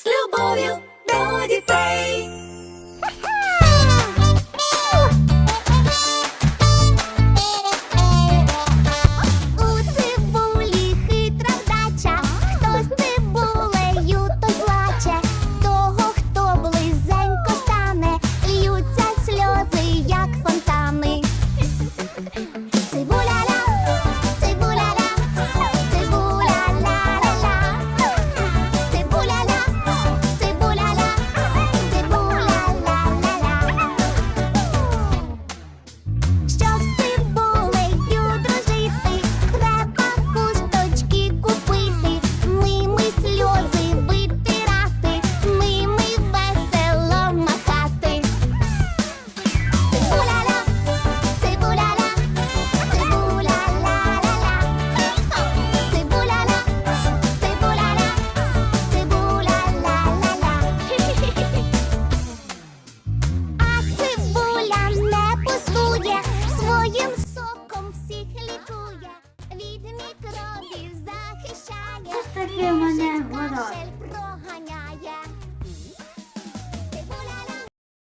з любов'ю до дітей. 再见，姑娘，我走。